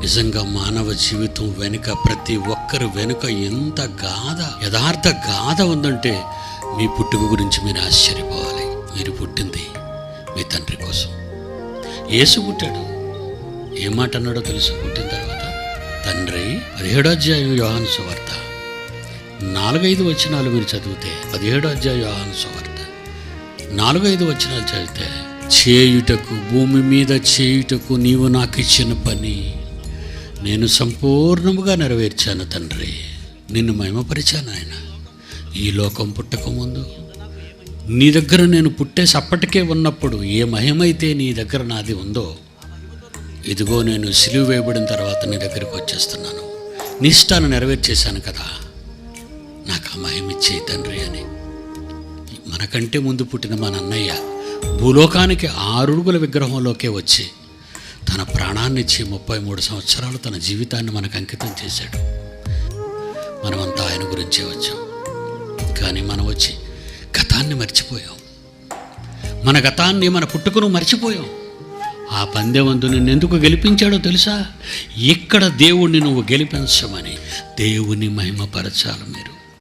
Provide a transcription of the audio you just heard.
నిజంగా మానవ జీవితం వెనుక ప్రతి ఒక్కరి వెనుక ఎంత గాథ యథార్థ గాథ ఉందంటే మీ పుట్టుక గురించి మీరు ఆశ్చర్యపోవాలి. మీరు పుట్టింది మీ తండ్రి కోసం. యేసు పుట్టాడు. ఏ మాట అన్నాడో తెలుసు. పుట్టిన తర్వాత తండ్రి పదిహేడో అధ్యాయం యోహాను సువార్త. నాలుగైదు వచనాలు మీరు చదివితే పదిహేడో అధ్యాయం యోహాను సువార్త. నాలుగైదు వచనాలు చదివితే చేయుటకు భూమి మీద చేయుటకు నీవు నాకు ఇచ్చిన పని నేను సంపూర్ణముగా నెరవేర్చాను తండ్రి. నిన్ను మహిమపరిచాను ఆయన. ఈ లోకం పుట్టకముందు నీ దగ్గర నేను పుట్టేసి అప్పటికే ఉన్నప్పుడు ఏ మహిమైతే నీ దగ్గర నాది ఉందో ఇదిగో నేను సిలువు వేయబడిన తర్వాత నీ దగ్గరికి వచ్చేస్తున్నాను. నీ ఇష్టాన్ని నెరవేర్చేశాను కదా. నాకు ఆ మహిమ ఇచ్చే తండ్రి అని. మనకంటే ముందు పుట్టిన మన అన్నయ్య భూలోకానికి ఆరుడుగుల విగ్రహంలోకే వచ్చి తన ప్రాణాన్ని ఇచ్చి ముప్పై మూడు సంవత్సరాలు తన జీవితాన్ని మనకు అంకితం చేశాడు. మనమంతా ఆయన గురించే వచ్చాం. కానీ మనం వచ్చి గతాన్ని మర్చిపోయాం. మన గతాన్ని మన పుట్టుకను మర్చిపోయాం. ఆ పందెమందు నిన్ను ఎందుకు గెలిపించాడో తెలుసా? ఇక్కడ దేవుణ్ణి నువ్వు గెలిపించమని దేవుని మహిమపరచాలి మీరు.